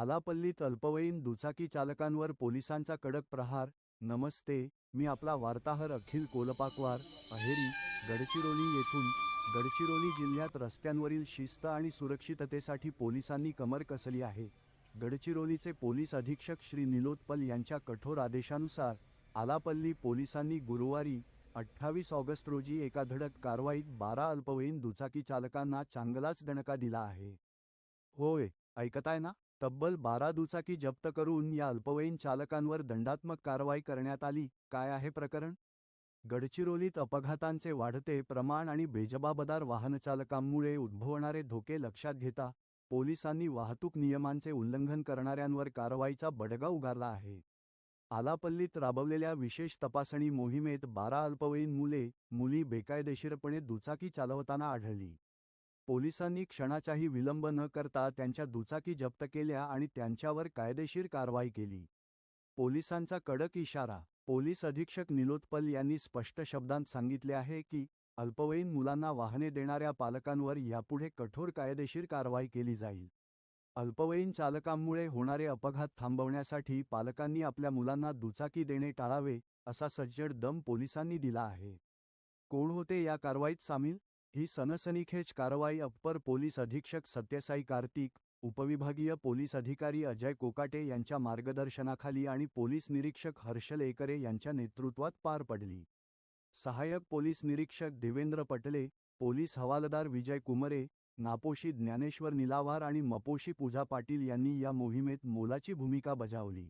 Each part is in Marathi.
आलापल्लीत अल्पवयीन दुचाकी चालकांवर पोलिसांचा कडक प्रहार नमस्ते मी आपला वार्ताहर अखिल कोलपाकवार अहेरी गडचिरोली येथून गडचिरोली जिल्ह्यात रस्त्यांवरील शिस्त आणि सुरक्षिततेसाठी पोलिसांनी कमर कसली आहे? गडचिरोलीचे पोलीस अधीक्षक श्री निलोत्पल यांच्या कठोर आदेशानुसार आलापल्ली पोलिसांनी गुरुवारी अठ्ठावीस ऑगस्ट रोजी एका धडक कारवाईत बारा अल्पवयीन दुचाकी चालकांना चांगलाच दणका दिला आहे. होय ऐकताय ना? तब्बल बारा दुचाकी जप्त करून या अल्पवयीन चालकांवर दंडात्मक कारवाई करण्यात आली. काय आहे प्रकरण? गडचिरोलीत अपघातांचे वाढते प्रमाण आणि बेजबाबदार वाहनचालकांमुळे उद्भवणारे धोके लक्षात घेता पोलिसांनी वाहतूक नियमांचे उल्लंघन करणाऱ्यांवर कारवाईचा बडगा उगारला आहे. आलापल्लीत राबवलेल्या विशेष तपासणी मोहिमेत बारा अल्पवयीन मुले मुली बेकायदेशीरपणे दुचाकी चालवताना आढळली. पोलिसांनी क्षणाचाही विलंब न करता त्यांच्या दुचाकी जप्त केल्या आणि त्यांच्यावर कायदेशीर कारवाई केली. पोलिसांचा कडक इशारा पोलीस अधीक्षक निलोत्पल यांनी स्पष्ट शब्दांत सांगितले आहे की अल्पवयीन मुलांना वाहने देणाऱ्या पालकांवर यापुढे कठोर कायदेशीर कारवाई केली जाईल. अल्पवयीन चालकांमुळे होणारे अपघात थांबवण्यासाठी पालकांनी आपल्या मुलांना दुचाकी देणे टाळावे असा सज्जड दम पोलिसांनी दिला आहे. कोण होते या कारवाईत सामील? ही सनसनीखेच कारवाई अप्पर पोलीस अधीक्षक सत्यसाई कार्तिक उपविभागीय पोलीस अधिकारी अजय कोकाटे यांच्या मार्गदर्शनाखाली आणि पोलीस निरीक्षक हर्षल एकरे यांच्या नेतृत्वात पार पडली. सहाय्यक पोलीस निरीक्षक देवेंद्र पटले पोलीस हवालदार विजय कुमरे नापोशी ज्ञानेश्वर निलावार आणि मपोशी पूजा पाटील यांनी या मोहिमेत मोलाची भूमिका बजावली.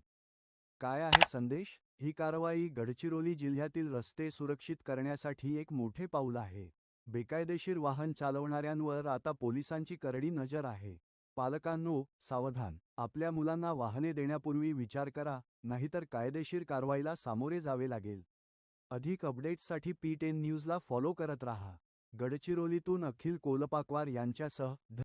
काय आहे संदेश? ही कारवाई गडचिरोली जिल्ह्यातील रस्ते सुरक्षित करण्यासाठी एक मोठे पाऊल आहे. बेकायदेशीर वाहन चालवणाऱ्यांवर आता पोलिसांची करडी नजर आहे. पालकांनो सावधान. आपल्या मुलांना वाहने देण्यापूर्वी विचार करा नाहीतर कायदेशीर कारवाईला सामोरे जावे लागेल. अधिक अपडेट्ससाठी पी टेन न्यूजला फॉलो करत राहा. गडचिरोलीतून अखिल कोलपाकवार यांच्यासह ध